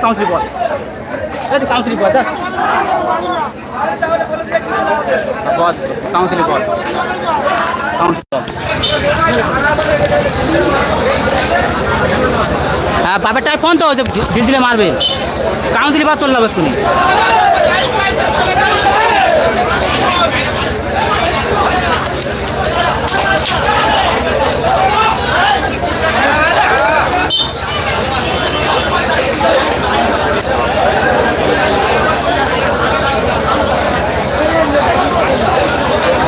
Council বল council বল বল কাউন্সিল বল হ্যাঁ ফোন তো ঝিলঝিলে মারবে। কাউন্সিল বাদ চলে যাবে এক্ষুনি।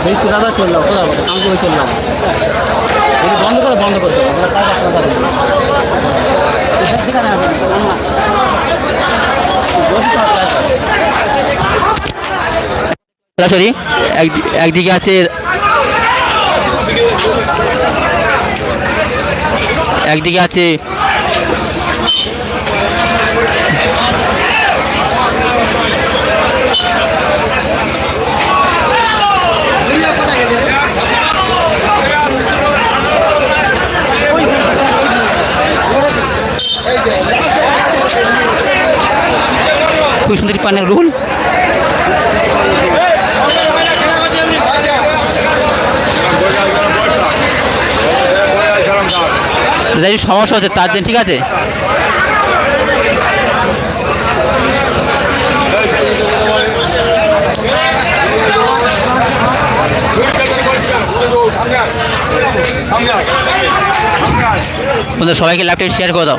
এই তো দাদা চলল কোথাও কাউন্সিল চললাম যদি বন্ধ করে বন্ধ করে আপনার দাদা। সরাসরি একদিকে আছে একদিকে আছে খুব সুন্দর পানের রুল। একটু সমস্যা হচ্ছে তার জন্য ঠিক আছে? সবাইকে ল্যাপটপ শেয়ার করে দাও।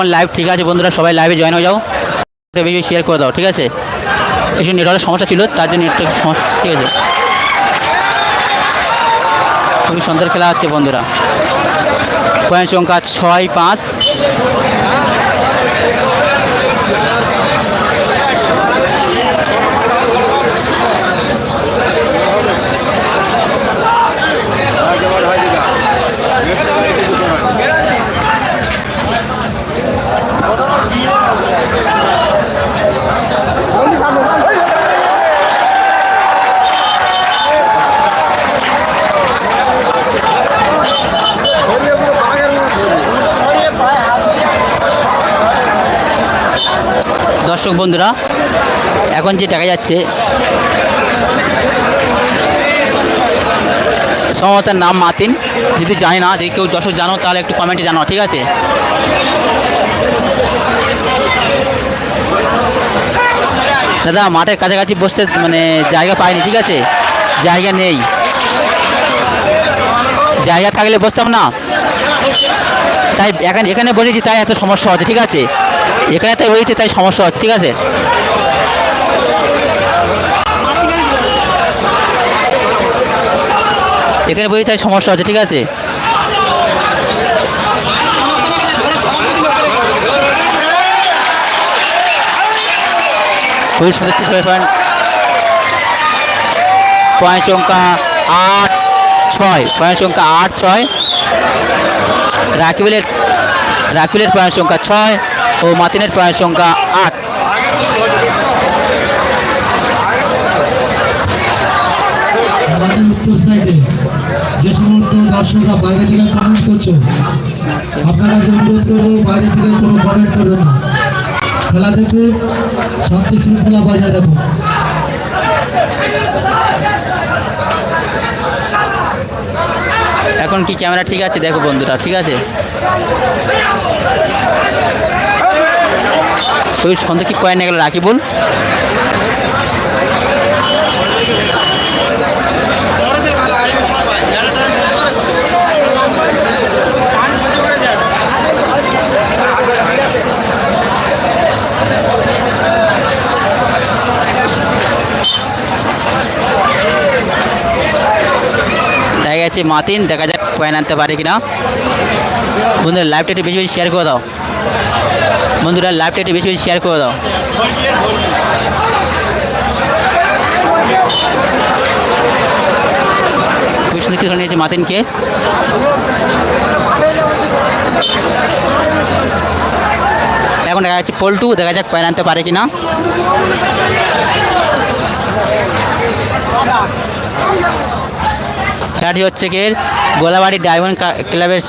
এখন লাইভ ঠিক আছে বন্ধুরা, সবাই লাইভে জয়েন হয়ে যাও। বেশি শেয়ার করে দাও, ঠিক আছে? একটু নেটওয়ার্কের সমস্যা ছিল, তার জন্য নেটওয়ার্ক সমস্যা, ঠিক আছে? খুবই সুন্দর খেলা হচ্ছে বন্ধুরা। পয়েন্ট সংখ্যা ছয় পাঁচ দর্শক বন্ধুরা, এখন যে দেখা যাচ্ছে সম্ভবত নাম মাতিন। যদি জানি না, যদি কেউ দর্শক জানো, তাহলে একটু কমেন্টে জানাও, ঠিক আছে? দাদা, মাঠের কাছাকাছি বসতে মানে জায়গা পাইনি, ঠিক আছে? জায়গা নেই। জায়গা থাকলে বসতাম না। তাই এখানে এখানে বলেছি তাই এত সমস্যা হচ্ছে, ঠিক আছে? এখানে তাই হয়েছে, তাই সমস্যা হচ্ছে, ঠিক আছে? এখানে বলেছি তাই সমস্যা হচ্ছে, ঠিক আছে? পয়েন্ট সংখ্যা আট ছয় পয়েন্ট সংখ্যা আট ছয়। রাকিবুলের রাকিবুলের পয়েন্ট সংখ্যা ছয়। ও মাতিনের পয়েন্ট সংখ্যা আট। যে সমস্ত দর্শকরা বাইরে থেকে কমেন্ট করছ আপনারা যে অনুরোধ করব বাইরে থেকে কোনো কমেন্ট করবেন না। খেলা দেখে শান্তি শৃঙ্খলা বজায় রাখুন। এখন কি ক্যামেরা ঠিক আছে? দেখো বন্ধুরা ঠিক আছে? ওই সন্ধ্যে কি পয়েন্ট গেল রাকিবুল দেখা গেছে মাতিন, দেখা যাক পয়েন্ট আনতে পারে কিনা। বন্ধুরা লাইভটা একটু বেশি বেশি শেয়ার করে দাও। বন্ধুরা লাইভটা একটু বেশি বেশি শেয়ার করে দাও। খুবই সুন্দর নিয়েছে মাতিনকে। এখন দেখা যাচ্ছে পল্টু, দেখা যাক পয়েন্ট আনতে পারে কিনা। খেলাটি হচ্ছে গোলাবাড়ি ডায়মন্ড ক্লাবের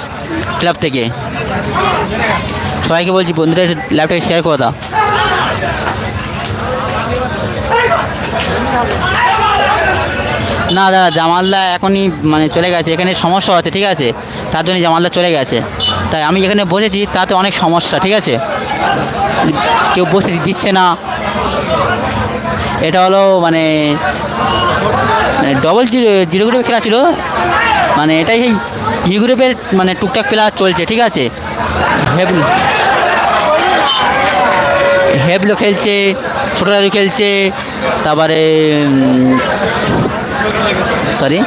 ক্লাব থেকে। সবাইকে বলছি, বন্ধুরা ল্যাপটপে শেয়ার করে দাও। না, দাদা, জামালদা এখনই মানে চলে গেছে। এখানে সমস্যা আছে ঠিক আছে? তার জন্য জামালদা চলে গেছে। তাই আমি এখানে বসেছি, তাতে অনেক সমস্যা, ঠিক আছে? কেউ বসে দিচ্ছে না। এটা হলো মানে ডবল জিরো জিরো গ্রুপে খেলা ছিল? মানে এটাই এই ইউরোপের মানে টুকটাক প্লেয়ার চলছে, ঠিক আছে? হেবল হেবলো খেলছে ছোটো রাজু খেলছে, তারপরে সরি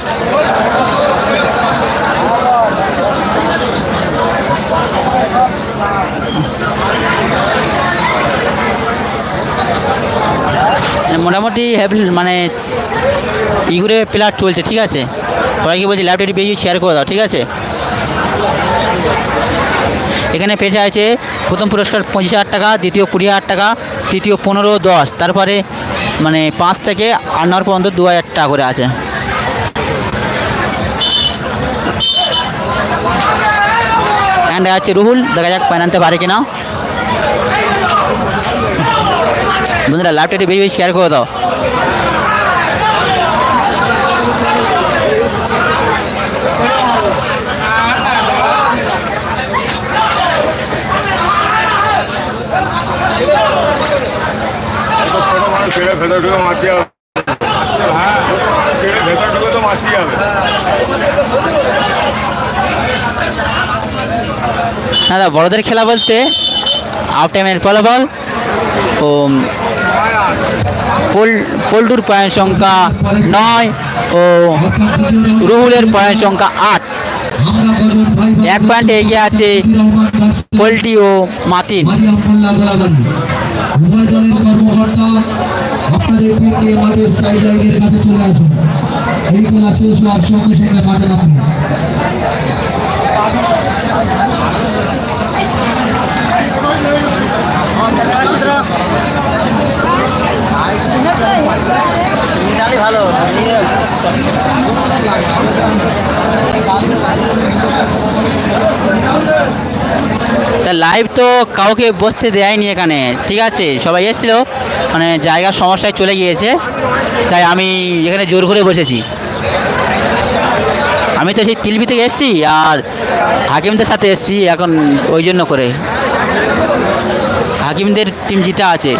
মোটামুটি মানে ইগুরে প্লেয়ার চলছে, ঠিক আছে? সবাইকে বলছি ল্যাপটপটি পেয়ে শেয়ার করে দাও, ঠিক আছে? এখানে পেটে আছে, প্রথম পুরস্কার পঁচিশ হাজার টাকা, দ্বিতীয় কুড়ি হাজার টাকা, তৃতীয় পনেরো দশ, তারপরে মানে পাঁচ থেকে আট নম্বর পর্যন্ত দু হাজার টাকা করে আছে। এখানে আছে রুহুল, দেখা যাক পাইন আনতে পারে কিনা। বন্ধুরা ল্যাপটপটি বেশি বেশি শেয়ার করে দাও। বড়দের খেলা বলতে হাফ টাইমের ফলাফল ও পোল্টুর পয়েন্ট সংখ্যা নয় ও রুহুলের পয়েন্ট সংখ্যা আট। এক পয়েন্টে এগিয়ে আছে পোল্ট্রি ও মাতিন। এই সঙ্গে সঙ্গে লাইভ তো কাউকে বসতে দেয়নি এখানে, ঠিক আছে? সবাই এসেছিল মানে জায়গার সমস্যায় চলে গিয়েছে, তাই আমি এখানে জোর করে বসেছি। আমি তো সেই তিলবি থেকে এসেছি আর হাকিমদের সাথে এসেছি এখন ওই জন্য করে। হাকিমদের টিম জিতা আছে,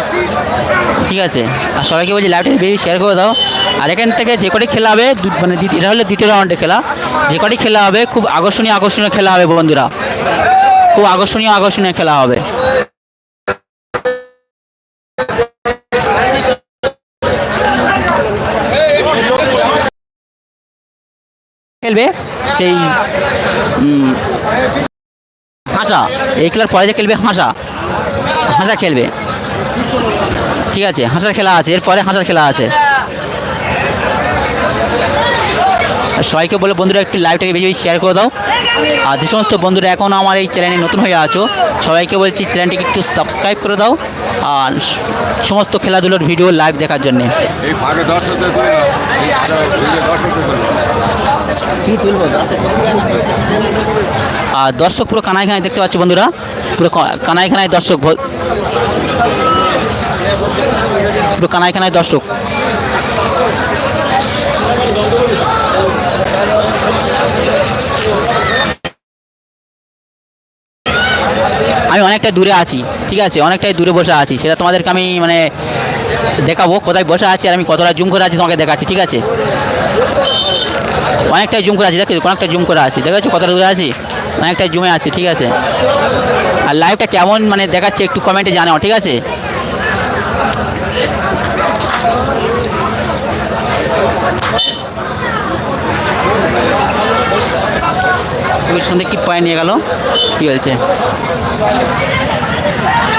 ঠিক আছে? আর সবাইকে বলছি লাইভটা বেশি শেয়ার করে দাও। আর এখান থেকে যে কটি খেলা হবে মানে এটা হলো দ্বিতীয় রাউন্ডে খেলা। যে কটি খেলা হবে, খুব আকর্ষণীয় আকর্ষণীয় খেলা হবে বন্ধুরা। খুব আকর্ষণীয় আকর্ষণীয় খেলা হবে। খেলবে সেই হাসা। এই খেলার পরে যে খেলবে হাসা। হাসা খেলবে। ঠিক আছে, হাসার খেলা আছে। এরপরে হাসার খেলা আছে আর সবাইকে বলে বন্ধুরা একটু লাইভটাকে বেশি বেশি শেয়ার করে দাও। আর যে সমস্ত বন্ধুরা এখনও আমার এই চ্যানেলে নতুন হয়ে আছো সবাইকে বলছি চ্যানেলটিকে একটু সাবস্ক্রাইব করে দাও আর সমস্ত খেলাধুলোর ভিডিও লাইভ দেখার জন্যে। আর দর্শক পুরো কানায় খানায় দেখতে পাচ্ছি বন্ধুরা পুরো কানায় খানায় দর্শক পুরো কানায় খানায় দর্শক। আমি অনেকটা দূরে আছি, ঠিক আছে? অনেকটাই দূরে বসে আছি। সেটা তোমাদেরকে আমি মানে দেখাবো কোথায় বসে আছি আর আমি কতটা জুম করে আছি তোমাকে দেখাচ্ছি, ঠিক আছে? অনেকটাই জুম করে আছি দেখো অনেকটা জুম করে আছি। দেখেছ কতটা দূরে আছি? অনেকটাই জুমে আছি, ঠিক আছে? আর লাইভটা কেমন মানে দেখাচ্ছে একটু কমেন্টে জানাও, ঠিক আছে? সুন্দর কি পয়েন্ট নিয়ে গেল। কি হয়েছে Thank you.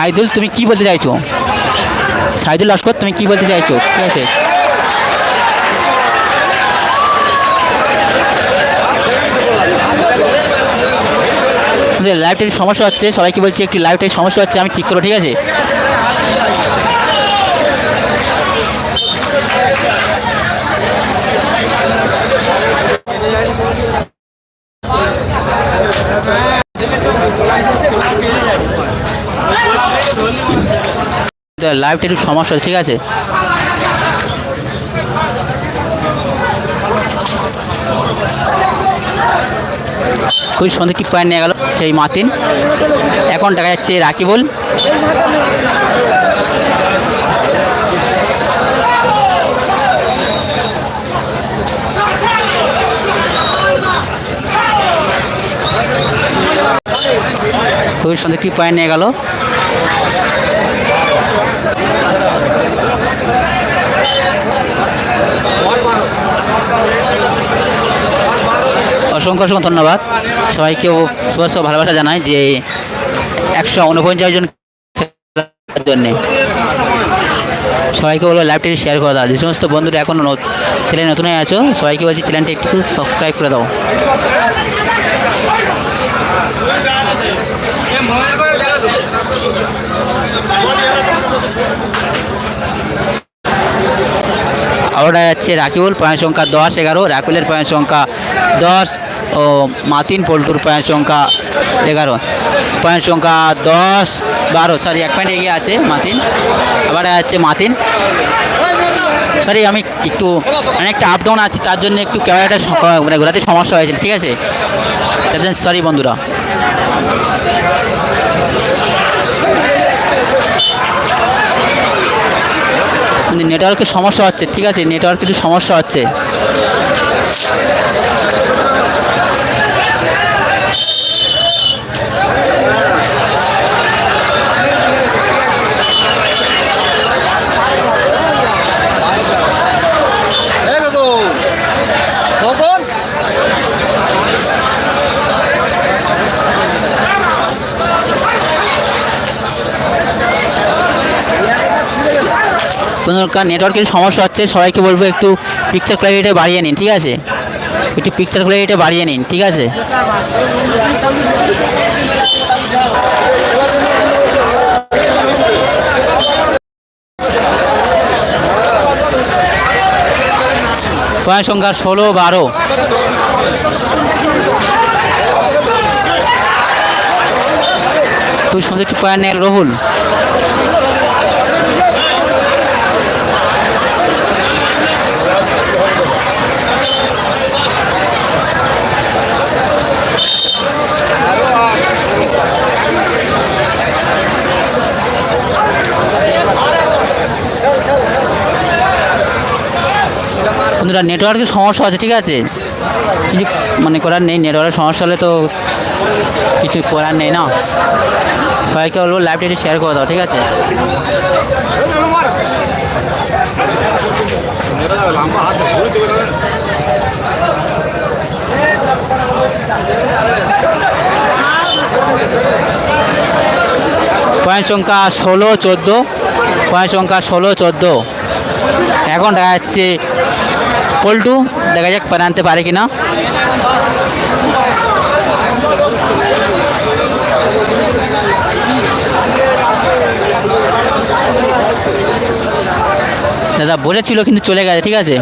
সাইদুল, তুমি কি বলতে চাইছো? সাইদুল লস্কর, তুমি কি বলতে চাইছো? ঠিক আছে। লাইভটার সমস্যা হচ্ছে, সবাইকে বলছি একটি লাইভটার সমস্যা হচ্ছে, আমি ঠিক করো ঠিক আছে? লাইভটা একটু সমস্যা ঠিক আছে? খুবই সুন্দর কি পয়েন্ট নিয়ে গেল সেই মাতিন। এখন দেখা যাচ্ছে রাকিবুল। খুবই সুন্দর কি পয়েন্ট নিয়ে গেল। অসংখ্য অসংখ্য ধন্যবাদ। সবাইকে শুভেচ্ছা ভালোবাসা জানাই যে একশো উনপঞ্চাশ জন জন্যে। সবাইকে বলো লাইভটি শেয়ার করে দাও। যে সমস্ত বন্ধুরা এখনও চ্যানেল নতুন হয়ে আছো, সবাইকে বলছি চ্যানেলটি একটু সাবস্ক্রাইব করে দাও। আবার যাচ্ছে রাকিবুল পয়েন্ট সংখ্যা দশ এগারো রাকিবুলের পয়েন্ট সংখ্যা দশ। ও মাতিন পল্টুর পয়েন্ট সংখ্যা এগারো। পয়েন্ট সংখ্যা দশ, বারো। সরি এক পয়েন্ট এগিয়ে আছে মাতিন। আবার আছে মাতিন। সরি আমি একটু অনেকটা আপ ডাউন আছি, তার জন্য একটু ক্যামেরাটা মানে ঘোরাতে সমস্যা হয়েছিল, ঠিক আছে? তার জন্য সরি বন্ধুরা। নেটওয়ার্কের সমস্যা হচ্ছে, ঠিক আছে? নেটওয়ার্ক সমস্যা হচ্ছে। বন্ধুরা নেটওয়ার্কের সমস্যা হচ্ছে, সবাইকে বলব একটু পিকচার কোয়ালিটিটা বাড়িয়ে নিন, ঠিক আছে? একটু পিকচার কোয়ালিটিটা বাড়িয়ে নিন, ঠিক আছে? পয়েন্ট সংখ্যা ষোলো, বারো। তুই সুন্দর একটু পয়েন্ট নেই রহুল। বন্ধুরা নেটওয়ার্কের সমস্যা আছে, ঠিক আছে? কিছু মানে করার নেই, নেটওয়ার্কের সমস্যা হলে তো কিছু করার নেই না? সবাইকে বলব লাইভটা একটু শেয়ার করে দাও, ঠিক আছে? পয়েন্ট সংখ্যা ষোলো, চোদ্দ। পয়েন্ট সংখ্যা ষোলো, চোদ্দ। এখন দেখা যাচ্ছে পল্টু, দেখা যাক পারে আনতে পারে কি না দাদা বলেছিল কিন্তু চলে গেছে, ঠিক আছে?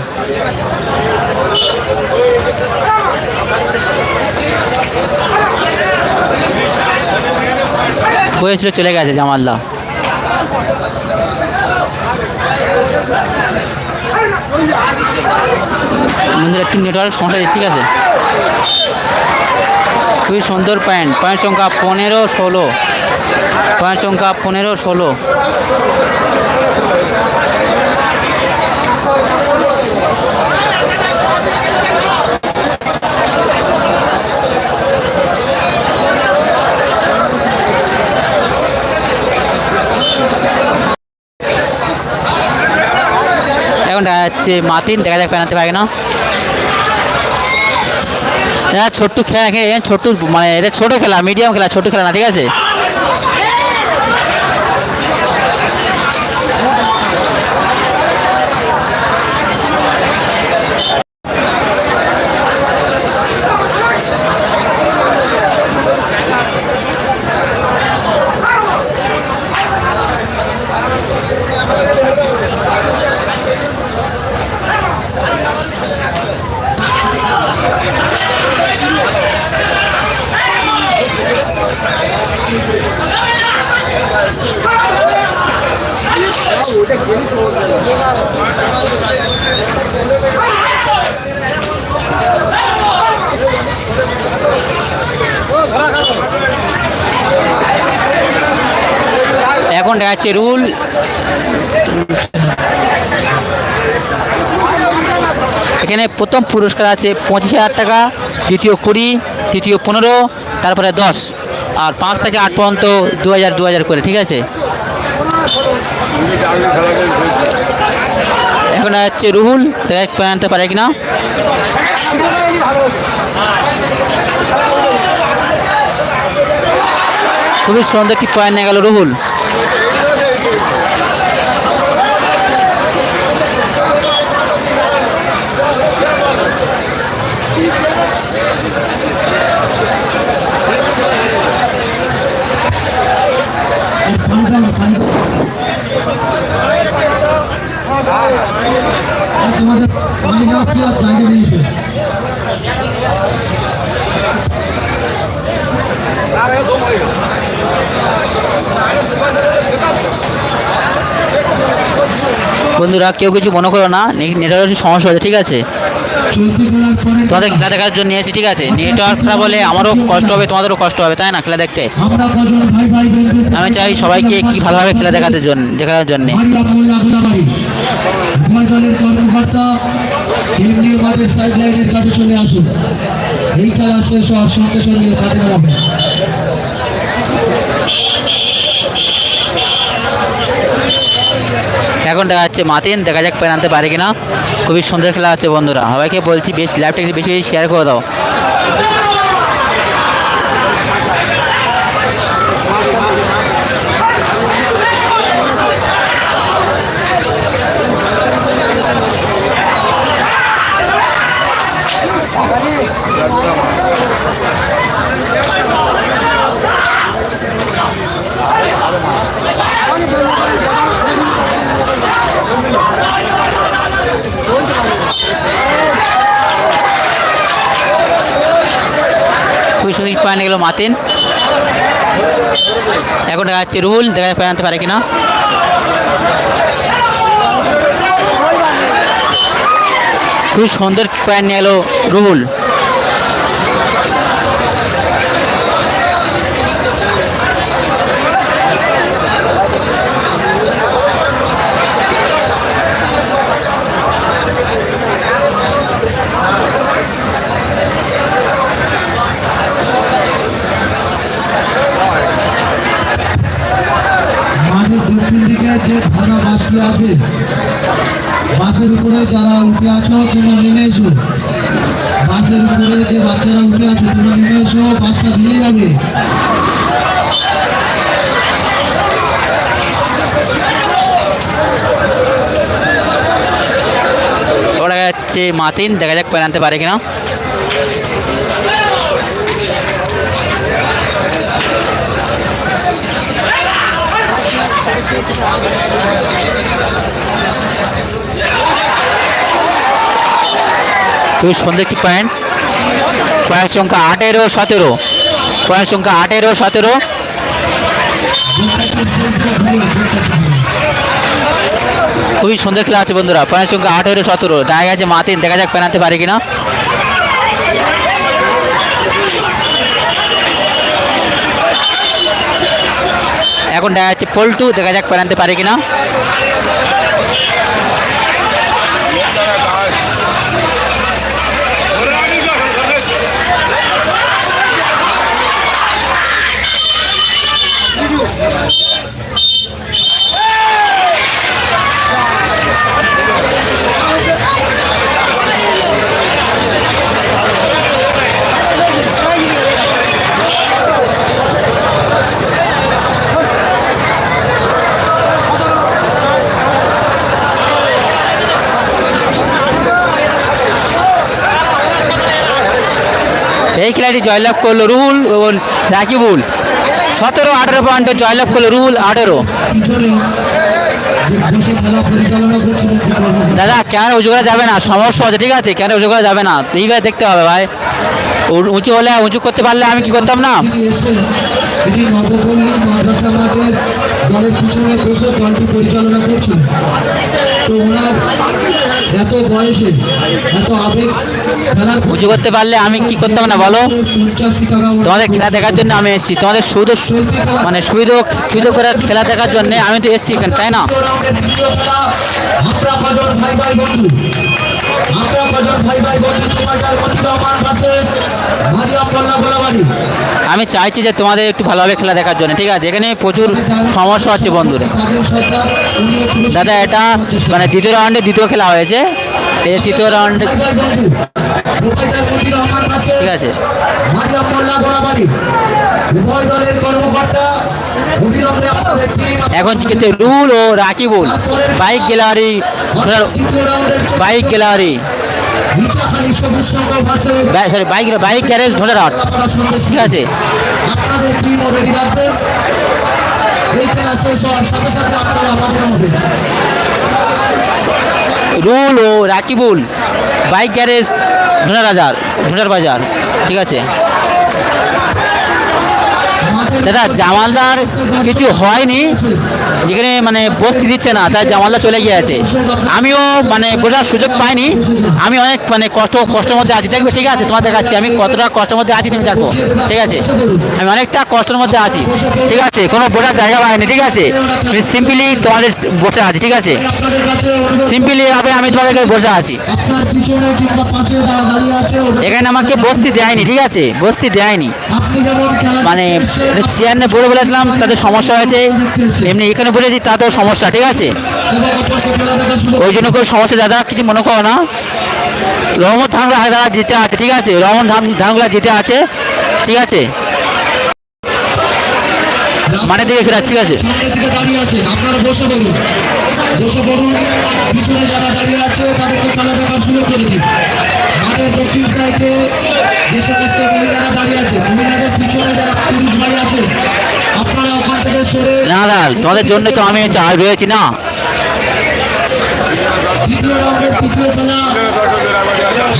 বলেছিল চলে গেছে জামাল্লা। মন্দির একটু নেটওয়ার্ক সমস্যা ঠিক আছে? খুবই সুন্দর প্যান্ট প্যান্ট সংখ্যা পনেরো ষোলো প্যান্ট সংখ্যা পনেরো ষোলো। এখন দেখা যাচ্ছে মাতিন, দেখা যাক পেনাতে পারে না ছোট্ট খেলে ছোট্ট মানে এটা ছোটো খেলা, মিডিয়াম খেলা, ছোটো খেলা না, ঠিক আছে? দেখা যাচ্ছে রুল। এখানে প্রথম পুরস্কার আছে পঁচিশ হাজার টাকা, দ্বিতীয় কুড়ি, তৃতীয় পনেরো, তারপরে দশ। আর পাঁচ থেকে আট পর্যন্ত দু হাজার দু হাজার করে, ঠিক আছে? এখন যাচ্ছে রুহুল আনতে পারে কিনা খুবই সুন্দর একটি পয়েন্ট নিয়ে গেল রুহুল পানি দাও না, পানি দাও। আর তোমাদের পানি দেওয়া কি আছে আগে জিনিসে বন্ধুরা, কেউ কিছু মনে করো না নেটওয়ার্কের সমস্যা হচ্ছে ঠিক আছে? তোমাদের খেলা দেখার জন্য নিয়েছি ঠিক আছে? নেটওয়ার্ক খারাপ হলে আমারও কষ্ট হবে, তোমাদেরও কষ্ট হবে, তাই না, খেলা দেখতে? আমি চাই সবাইকে কি ভালোভাবে খেলা দেখাতে জন্য দেখার জন্যে। কর্মকর্তা চলে আসুন এই খেলা শেষ হওয়ার সঙ্গে সঙ্গে এখন দেখা যাচ্ছে মাতিন, দেখা যাক পেন আনতে পারে কিনা। খুবই সুন্দর খেলা আছে বন্ধুরা। সবাইকে বলছি, বেশ লাইভটা একটু বেশি বেশি শেয়ার করে দাও খুবই সুন্দর পয়েন্ট এগুলো মাতিন। এখন দেখা যাচ্ছে রুল দেখা যাচ্ছে আনতে পারে কিনা। খুব সুন্দর পয়েন্ট নিয়ে এলো রুহুল মাঠের দক্ষিণ দিকে যে ভাড়া বাসটি আছে। বাসের উপরে যারা উঠে আছো, তোমরা নেমে এসো। বাসের উপরে যে বাচ্চারা উঠে আছো, তোমরা নেমে এসো, বাসটা দিয়ে যাবে। ওরা যাচ্ছে মাতিন, দেখা যাক আনতে পারে কিনা। খুব সুন্দর একটি পয়েন্ট? পয়েন্ট সংখ্যা আঠেরো, সতেরো। পয়েন্ট সংখ্যা আঠেরো, সতেরো। খুবই সুন্দর খেলা আছে বন্ধুরা। পয়েন্ট সংখ্যা আঠেরো, সতেরো। ডায় আছে মাতিন, দেখা যাক আনতে পারে কিনা। এখন দেখা যাচ্ছে পল্টু দেখা যাক আনতে পারে কিনা। এই খেলাটি জয়লাভ করল রুহুল এবং রাকিবুল। সতেরো, আঠেরো পয়েন্টে জয়লাভ করল রুহুল, আঠেরো। দাদা, কেন উঁচু করা যাবে না? সমস্যা আছে, ঠিক আছে? কেন উঁচু করা যাবে না? এইবার দেখতে হবে ভাই। উঁচু হলে উঁচু করতে পারলে আমি কি করতাম না? পরিচালনা করছেন। তো ওনার এত বয়সে এত আবেগ করতে পারলে আমি কি করতাম না বলো? তোমাদের খেলা দেখার জন্য আমি এসেছি। তোমাদের শুধু মানে সুবিধা সুবিধা করে খেলা দেখার জন্য আমি তো এসেছি এখানে তাই না? ভাই ভাই বন্ধু বন্ধু রহমান মোল্লা গোলাবাড়ি। আমি চাইছি যে তোমাদের একটু ভালোভাবে খেলা দেখার জন্য। ঠিক আছে এখানে প্রচুর সমস্যা হচ্ছে বন্ধুরা দাদা এটা মানে দ্বিতীয় রাউন্ডে দ্বিতীয় খেলা হয়েছে। এই যে তৃতীয় রাউন্ডে ঠিক আছে। উভয় দলের কর্মকর্তা এখন কিন্তু রুল ও Rakibul bike gallery bike gallery. Sorry bike bike garage Ghorarhat ঠিক আছে। রুল ও রাকিবুল বাইক গ্যারেজ ঘোড়ার বাজার ঘোড়ার বাজার। ঠিক আছে। দাদা, জামালদার কিছু হয়নি, যেখানে মানে বস্তি দিচ্ছে না, তাই জামালদার চলে গিয়েছে। আমিও মানে বোঝার সুযোগ পাইনি। আমি অনেক মানে কষ্ট, কষ্টের মধ্যে আছি। দেখবে, ঠিক আছে তোমার দেখাচ্ছি আমি কতটা কষ্টের মধ্যে আছি তুমি দেখো, ঠিক আছে? আমি অনেকটা কষ্টের মধ্যে আছি, ঠিক আছে? কোনো বোঝার জায়গা পাইনি, ঠিক আছে? আমি সিম্পলি তোমাদের বসে আছি, ঠিক আছে? সিম্পলি ভাবে আমি তোমাদের কাছে বসে আছি। এখানে আমাকে বস্তি দেয়নি, ঠিক আছে? বস্তি দেয়নি। মানে চেয়ার নিয়ে বলে বলেছিলাম তাদের সমস্যা হয়েছে। এমনি এখানে বলেছি, তাতেও সমস্যা, ঠিক আছে? ওই জন্য কোনো সমস্যা, দাদা, কিছু মনে করো না। রহমত ধানগুলা দাদা জিতে আছে, ঠিক আছে? রহমত ধানগুলা জিতে আছে, ঠিক আছে? মানে দিকে খেলা ঠিক আছে? দাঁড়িয়ে আপনারা বসে পড়ুন বসে পড়ুন পিছনে যারা দাঁড়িয়ে আছে, তাদেরকে খেলা দেখার সুযোগ করে দিন। মাঠের দক্ষিণ সাইডে যে সমস্ত মহিলারা দাঁড়িয়ে আছে মহিলাদের পিছনে যারা পুরুষ ভাই আছে আপনারা ওখান থেকে সরে না না তোমাদের জন্য তো আমি চার রয়েছি না। দ্বিতীয় রাউন্ডের তৃতীয় খেলা।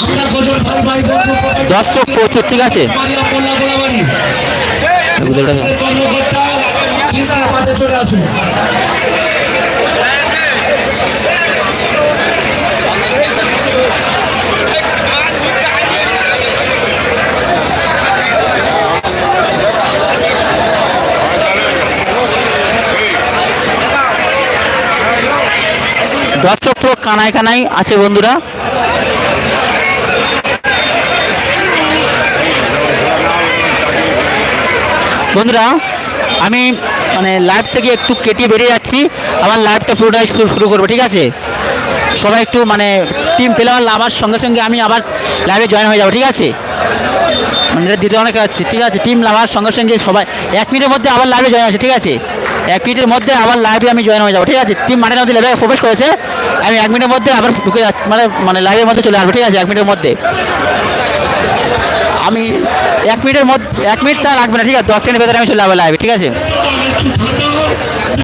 আমরা কজন ভাই ভাই বন্ধু দর্শক প্রচুর ঠিক আছে। কর্মকর্তা কিন্তু চলে আসুন দর্শক পুরো কানায় কানায় আছে বন্ধুরা। বন্ধুরা, আমি মানে লাইভ থেকে একটু কেটে বেরিয়ে যাচ্ছি। আবার লাইভটা পুরোটাই শুরু করব, ঠিক আছে? সবাই একটু মানে টিম প্লেয়ার নামার সঙ্গে সঙ্গে আমি আবার লাইভে জয়েন হয়ে যাব, ঠিক আছে? মানে এটা দিতে অনেক হচ্ছে, ঠিক আছে? টিম লাভার সঙ্গে সঙ্গে সবাই, এক মিনিটের মধ্যে আবার লাইভে জয়েন আছে ঠিক আছে? এক মিনিটের মধ্যে আবার লাইভে আমি জয়েন হয়ে যাব, ঠিক আছে? টিম মাঠের মধ্যে লাইভে প্রবেশ করেছে। আমি এক মিনিটের মধ্যে আবার ঢুকে যাচ্ছি মানে মানে লাইভের মধ্যে চলে আসব, ঠিক আছে? এক মিনিটের মধ্যে। আমি এক মিনিটের মধ্যে, এক মিনিট তা লাগবে না, ঠিক আছে? দশ মিনিটের ভেতরে আমি চলে যাব লাইভে ঠিক আছে?